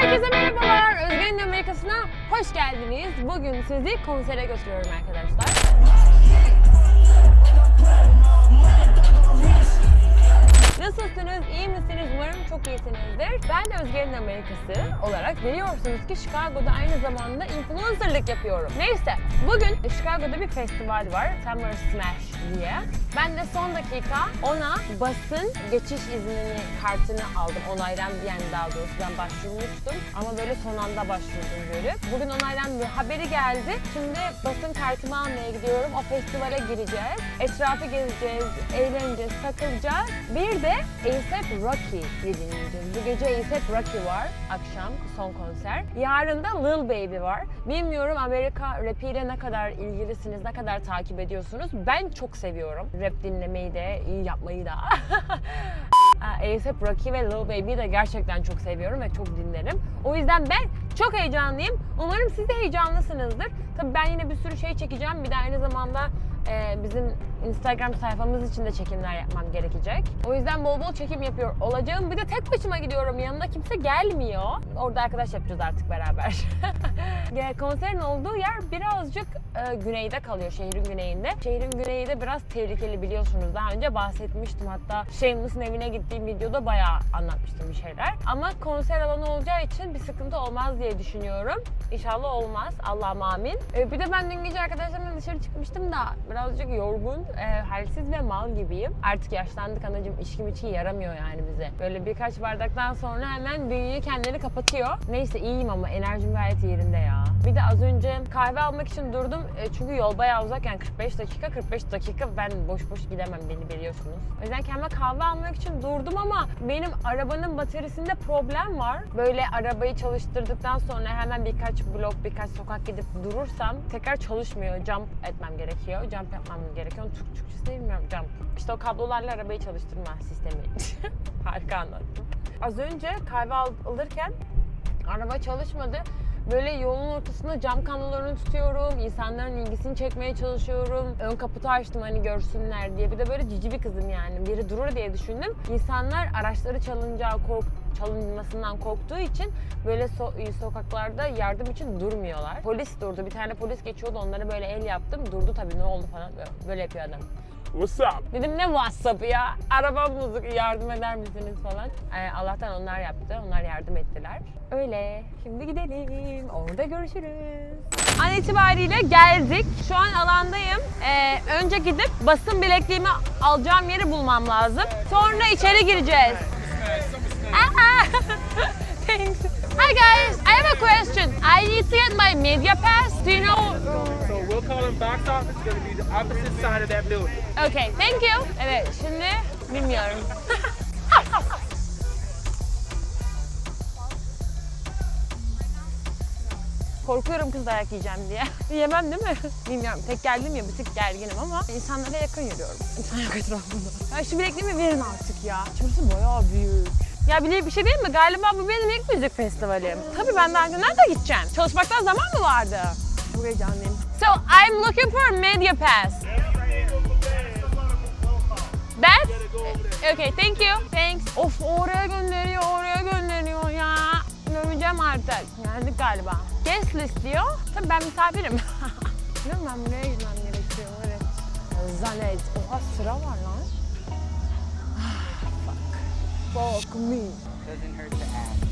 Herkese merhabalar. Özge'nin Amerikası'na hoş geldiniz. Bugün sizi konsere götürüyorum arkadaşlar. Nasılsınız? İyi misiniz? Umarım çok iyisinizdir. Ben de Özge'nin Amerikası olarak biliyorsunuz ki Chicago'da aynı zamanda influencerlık yapıyorum. Neyse, bugün Chicago'da bir festival var. Summer Smash diye. Ben de son dakika ona basın geçiş iznini kartını aldım. Onaylandı yani daha doğrusu ben başvurmuştum. Ama böyle son anda başvurdum görüp. Bugün onaylandı. Haberi geldi. Şimdi basın kartımı almaya gidiyorum. O festivale gireceğiz. Etrafı gezeceğiz, eğleneceğiz, takılacağız. Bir de A$AP Rocky dinleyeceğiz. Bu gece A$AP Rocky var. Akşam son konser. Yarın da Lil Baby var. Bilmiyorum Amerika rapiyle ne kadar ilgilisiniz, ne kadar takip ediyorsunuz. Ben çok seviyorum. Rap dinlemeyi de, iyi yapmayı da. A$AP Rocky ve Lil Baby'yi de gerçekten çok seviyorum ve çok dinlerim. O yüzden ben çok heyecanlıyım. Umarım siz de heyecanlısınızdır. Tabii ben yine bir sürü şey çekeceğim. Bir de aynı zamanda e, bizim Instagram sayfamız için de çekimler yapmam gerekecek. O yüzden bol bol çekim yapıyor olacağım. Bir de tek başıma gidiyorum. Yanında kimse gelmiyor. Orada arkadaş yapacağız artık beraber. Konserin olduğu yer birazcık e, güneyde kalıyor, şehrin güneyinde. Şehrin güneyi de biraz tehlikeli biliyorsunuz. Daha önce bahsetmiştim hatta Shameless'ın evine gittiğim videoda bayağı anlatmıştım bir şeyler. Ama konser alanı olacağı için bir sıkıntı olmaz diye düşünüyorum. İnşallah olmaz. Allah'ım amin. E, bir de ben dün gece arkadaşlarımla dışarı çıkmıştım da birazcık yorgun, e, halsiz ve mal gibiyim. Artık yaşlandık anacığım. İçki içki yaramıyor yani bize. Böyle birkaç bardaktan sonra hemen bünyeyi kendini kapatıyor. Neyse iyiyim ama enerjim gayet yerinde ya. Bir de az önce kahve almak için durdum. E, çünkü yol bayağı uzak yani 45 dakika 45 dakika ben boş boş gidemem beni biliyorsunuz. O yüzden kendime kahve almak için durdum ama benim arabanın bataryasında problem var. Böyle arabayı çalıştırdıktan sonra hemen birkaç blok birkaç sokak gidip durursam tekrar çalışmıyor. Jump etmem gerekiyor. Jump yapmam gerekiyor. Onun Türk- Türkçesini bilmiyorum. Jump. İşte o kablolarla arabayı çalıştırma sistemi. Harika anlattım. Az önce kahve al- alırken araba çalışmadı. Böyle yolun ortasında cam kablolarını tutuyorum. insanların ilgisini çekmeye çalışıyorum. Ön kaputu açtım hani görsünler diye. Bir de böyle cici bir kızım yani. Biri durur diye düşündüm. İnsanlar araçları çalınacağı kork çalınmasından korktuğu için böyle so- sokaklarda yardım için durmuyorlar. Polis durdu. Bir tane polis geçiyordu. Onlara böyle el yaptım. Durdu tabii ne oldu falan. Böyle yapıyor adam. What's up? Dedim ne WhatsApp'ı ya? Arabam bozuk yardım eder misiniz falan. Ee, Allah'tan onlar yaptı. Onlar yardım ettiler. Öyle. Şimdi gidelim. Orada görüşürüz. An itibariyle geldik. Şu an alandayım. Ee, önce gidip basın bilekliğimi alacağım yeri bulmam lazım. Sonra içeri gireceğiz. Thanks. Hi guys, I have a question. I need to get my media pass. Do you know? We'll call them box office. It's gonna be the opposite side of that building. Okay, thank you. Evet, şimdi bilmiyorum. Korkuyorum kız dayak yiyeceğim diye. Yemem değil mi? Bilmiyorum. Tek geldim ya bir tık gerginim ama insanlara yakın yürüyorum. İnsan yok etrafımda. Ya şu bilekliğimi verin artık ya. Şurası bayağı büyük. Ya bir, bir şey değil mi? Galiba bu benim ilk müzik festivalim. Tabii ben daha önce nerede gideceğim? Çalışmaktan zaman mı vardı? Çok heyecanlıyım. So I'm looking for a media pass. That? Okay, thank you. Thanks. Of oraya gönderiyor, oraya gönderiyor ya. Döveceğim artık. Geldik galiba. Guest list diyor. Tabii ben misafirim. Mi? Ben buraya gitmem gerekiyor. Evet. Zanet. Oha sıra var lan. Fuck. Fuck me. Doesn't hurt to ask.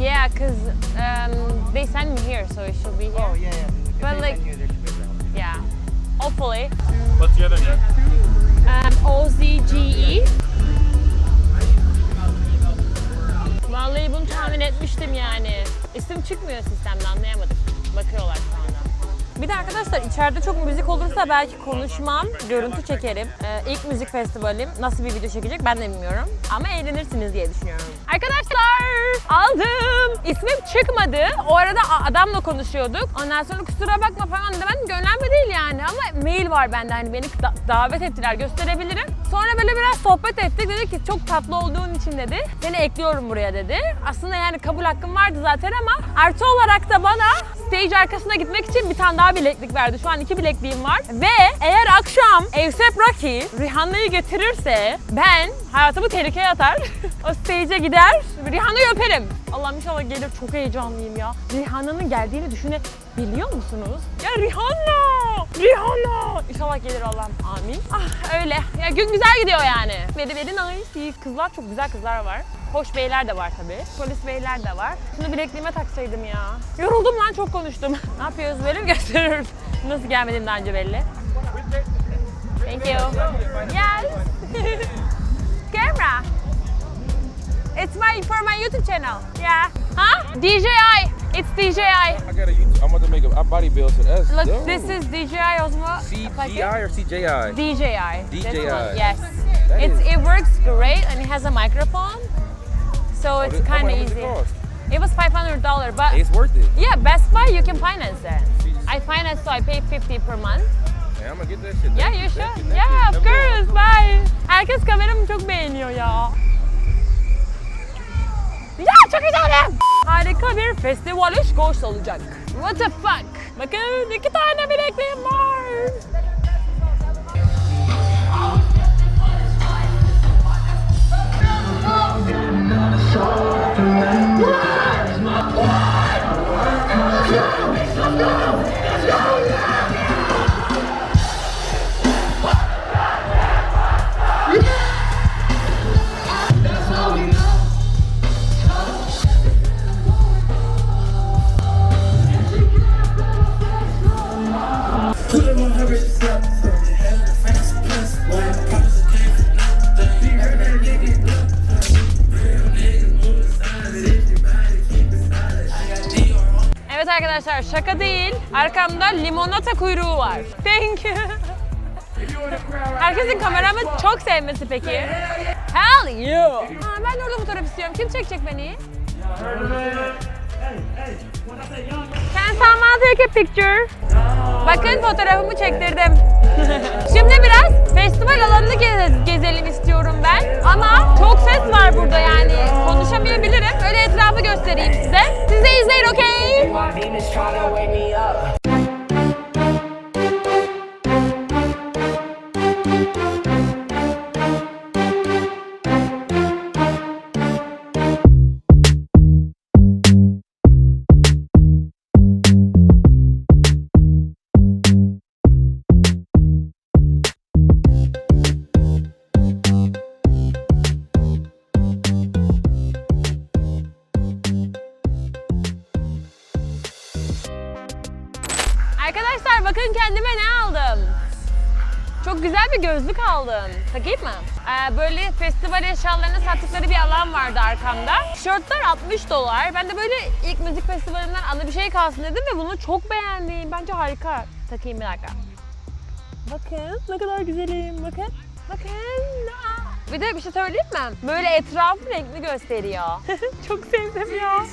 Yeah, because um, they sent me here, so it should be here. Oh yeah, yeah. But, like- Hopefully. What's the other name? Um, OZGE. Vallahi bunu tahmin etmiştim yani. İsim çıkmıyor sistemde anlayamadık. Bakıyorlar şu anda. Bir de arkadaşlar içeride çok müzik olursa belki konuşmam, görüntü çekerim. Ee, ilk müzik festivalim nasıl bir video çekecek ben de bilmiyorum. Ama eğlenirsiniz diye düşünüyorum. Arkadaşlar aldım. İsmim çıkmadı. O arada adamla konuşuyorduk. Ondan sonra kusura bakma falan dedi. Ben gönderme değil yani ama mail var bende hani beni da- davet ettiler gösterebilirim. Sonra böyle biraz sohbet ettik. Dedi ki çok tatlı olduğun için dedi. Seni ekliyorum buraya dedi. Aslında yani kabul hakkım vardı zaten ama artı olarak da bana stage arkasına gitmek için bir tane daha bileklik verdi. Şu an iki bilekliğim var. Ve eğer akşam A$AP Rocky Rihanna'yı getirirse ben hayatımı tehlikeye atar. o stage'e gider, Rihanna'yı öperim. Allah'ım inşallah gelir. Çok heyecanlıyım ya. Rihanna'nın geldiğini düşünebiliyor musunuz? Ya Rihanna! Rihanna! İnşallah gelir Allah'ım. Amin. Ah öyle. Ya gün güzel gidiyor yani. Very very nice. Kızlar çok güzel kızlar var. Hoş beyler de var tabii. Polis beyler de var. Şunu bilekliğime taksaydım ya. Yoruldum lan çok konuştum. ne yapıyoruz böyle mi gösteriyoruz? Nasıl gelmediğim daha önce belli. Thank you. Yes. Camera. It's my for my YouTube channel. Yeah. Huh? DJI. It's DJI. I got a YouTube. I'm about to make a, body build, so that's Look, dope. this is DJI Osmo. CGI or CJI? DJI. DJI. Yes. That It's is- it works great and it has a microphone, so it's How how kind of much it easy. cost? It was five hundred dollar, but It's worth it. yeah, Best Buy you can finance it. I finance, so I pay fifty per month. I'm gonna get that shit. Yeah, Thank you thank should. thank Yeah, of Never course. Bye. Herkes kameramı çok beğeniyor. Ya Festival koş olacak. What the fuck? Bakın iki tane bilekliğim var. Evet arkadaşlar şaka değil. Arkamda limonata kuyruğu var. Thank you. Herkesin kameramı çok sevmesi peki. Hell yeah. Ha, ben de orada fotoğraf istiyorum. Kim çekecek beni? Can someone take a picture? Bakın fotoğrafımı çektirdim. Şimdi biraz festival alanını geze- gezelim istiyorum ben. Ama çok ses var burada yani konuşamayabilirim. Öyle etrafı göstereyim size. Siz de izleyin okey? Gözlük aldım. Takayım mı? Ee, böyle festival eşyalarını sattıkları bir alan vardı arkamda. Tişörtler 60 dolar. Ben de böyle ilk müzik festivalinden ana bir şey kalsın dedim ve bunu çok beğendim. Bence harika. Takayım bir dakika. Bakın ne kadar güzelim. Bakın. Bakın. Bir de bir şey söyleyeyim mi? Böyle etrafı renkli gösteriyor. çok sevdim ya.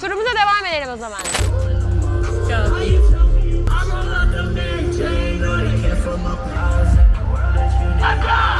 Turumuza devam edelim o zaman. from a. The world is unique.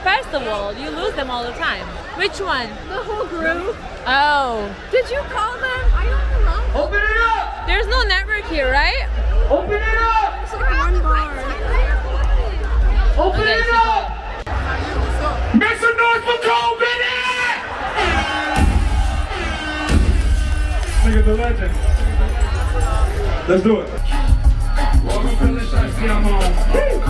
disperse the world. You lose them all the time. Which one? The whole group. Oh. Did you call them? I don't know. Open it up! There's no network here, right? Open it up! It's like one bar. Open okay, it up! Make some noise for Cole Look at the legend. Let's do it. Welcome to the Shakti, I'm on.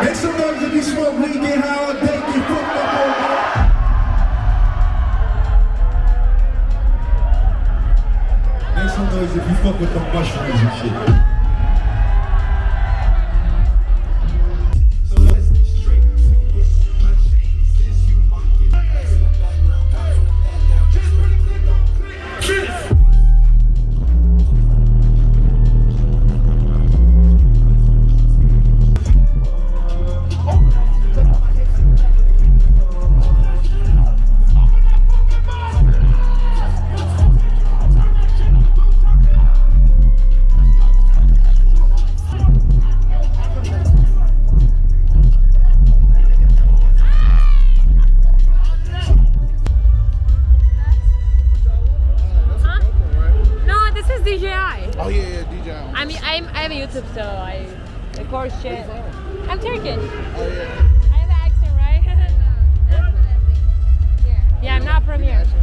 And sometimes if you smoke weed, get high all day, get fucked up all day. And sometimes if you fuck with the mushrooms and shit. Premiere.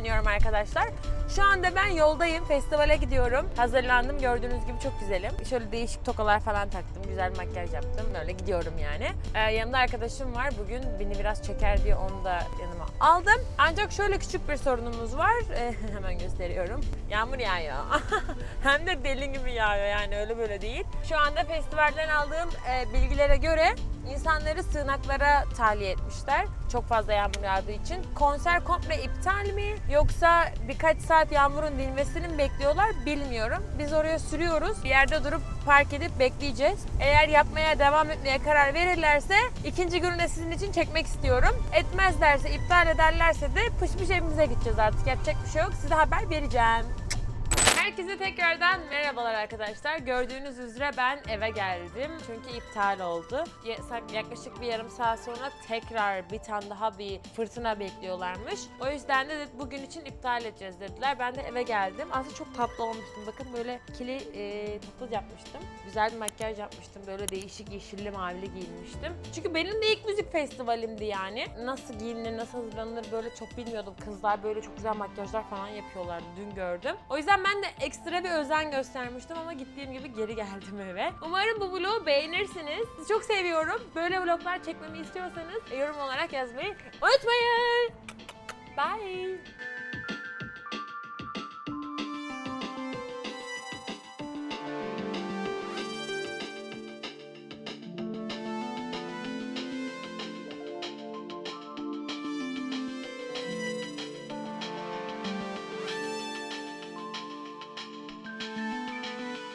Sesleniyorum arkadaşlar. Şu anda ben yoldayım. Festivale gidiyorum. Hazırlandım. Gördüğünüz gibi çok güzelim. Şöyle değişik tokalar falan taktım. Güzel makyaj yaptım. Böyle gidiyorum yani. Ee, yanımda arkadaşım var. Bugün beni biraz çeker diye onu da yanıma aldım. Ancak şöyle küçük bir sorunumuz var. Ee, hemen gösteriyorum. Yağmur yağıyor. Hem de deli gibi yağıyor yani öyle böyle değil. Şu anda festivalden aldığım e, bilgilere göre insanları sığınaklara tahliye etmişler. Çok fazla yağmur yağdığı için. Konser komple iptal mi yoksa birkaç saat yağmurun dinmesini mi bekliyorlar bilmiyorum. Biz oraya sürüyoruz. Bir yerde durup park edip bekleyeceğiz. Eğer yapmaya devam etmeye karar verirlerse ikinci günü de sizin için çekmek istiyorum. Etmezlerse, iptal ederlerse de pış pış evimize gideceğiz artık. Yapacak bir şey yok. Size haber vereceğim. Herkese tekrardan merhabalar arkadaşlar. Gördüğünüz üzere ben eve geldim. Çünkü iptal oldu. Yaklaşık bir yarım saat sonra tekrar bir tane daha bir fırtına bekliyorlarmış. O yüzden de bugün için iptal edeceğiz dediler. Ben de eve geldim. Aslında çok tatlı olmuştum. Bakın böyle kili e, topuz yapmıştım. Güzel bir makyaj yapmıştım. Böyle değişik yeşilli mavili giyinmiştim. Çünkü benim de ilk müzik festivalimdi yani. Nasıl giyinilir, nasıl hazırlanılır böyle çok bilmiyordum. Kızlar böyle çok güzel makyajlar falan yapıyorlardı. Dün gördüm. O yüzden ben de ekstra bir özen göstermiştim ama gittiğim gibi geri geldim eve. Umarım bu vlogu beğenirsiniz. Sizi çok seviyorum. Böyle vloglar çekmemi istiyorsanız yorum olarak yazmayı unutmayın. Bye.